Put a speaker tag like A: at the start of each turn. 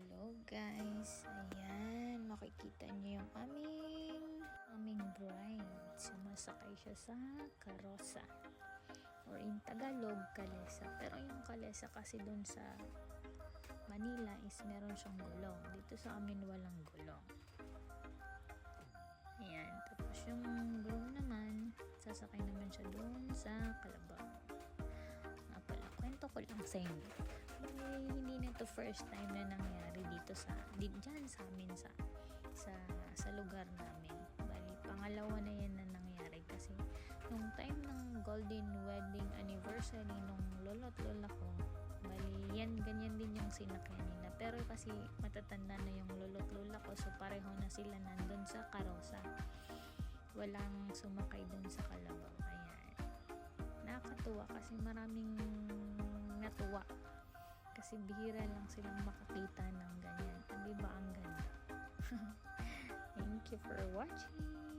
A: Hello guys, ayan, makikita niyo yung aming aming bride. Sumasakay siya sa karosa. Or in Tagalog, kalesa. Pero yung kalesa kasi dun sa Manila is meron siyang gulong. Dito sa amin walang gulong. Ayan, tapos yung groom naman, sasakay naman siya dun sa kalabaw. Nga pala, kwento ko lang sa inyo. Bali, hindi na to first time na nangyari dito sa, di, sa amin sa, sa, sa lugar namin. Bali, pangalawa na yan na nangyari kasi nung time ng golden wedding anniversary nung lolo't lola ko, bali, yan, ganyan din yung sinakyan nila. Pero kasi matatanda na yung lolo't lola ko, so pareho na sila nandun sa karosa. Walang sumakay dun sa kalabaw. Ayan. Nakakatuwa kasi maraming kasi bihira lang silang makakita ng ganyan. Di ba ang ganda? Thank you for watching.